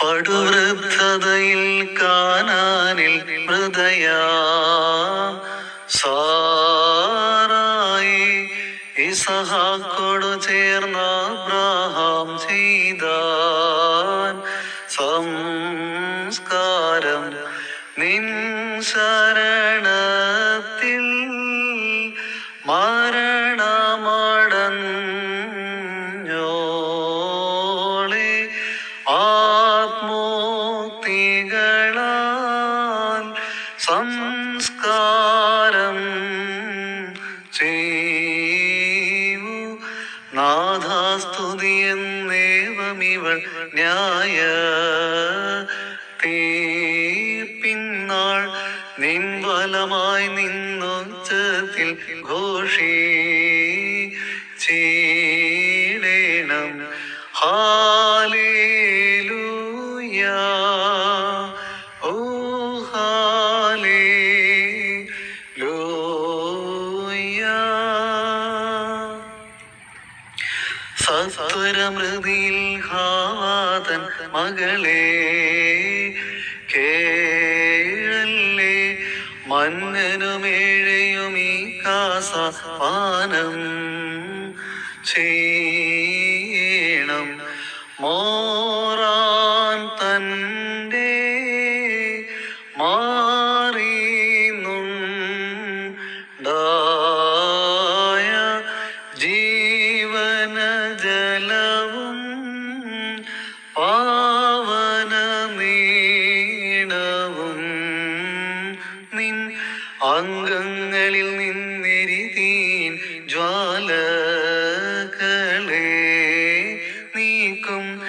പടുവൃദ്ധതയിൽ കാനാനിൽ ഹൃദയ സാറായി ഇസഹാക്കോടു ചേർന്ന അബ്രാഹാം ചെയ്ത സംസ്കാരം നിൻ ശരണത്തിൽ മരണമടഞ്ഞോളെ സംസ്കാരം ചെയ്യൂ. നാഥാസ്തുതിയെന്നേവമിവൾ ന്യായ തീർപ്പിന്നാൾ നിൻ ഫലമായി നിന്നുച്ചത്തിൽ ഘോഷീ ചീടേണം ഹാലേലൂയ സത്വരമൃതിയിൽ ഹാവാതൻ മകളെ കേഴല്ലേ മന്നനുമേഴയും ഈ കാസ പാനം ചെയ്യണം. മോറാൻ അംഗങ്ങളിൽ നിന്നെരിതീൻ ജ്വാലകളെ നീക്കും.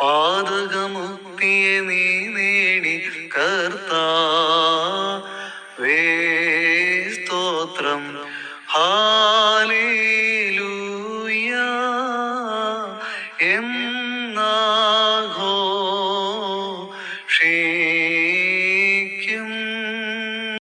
പാതകമുക്തിയെ നീ നേടി കർത്താ വേസ്തോത്രം സ്തോത്രം എന്നാഘോ ക്ഷേ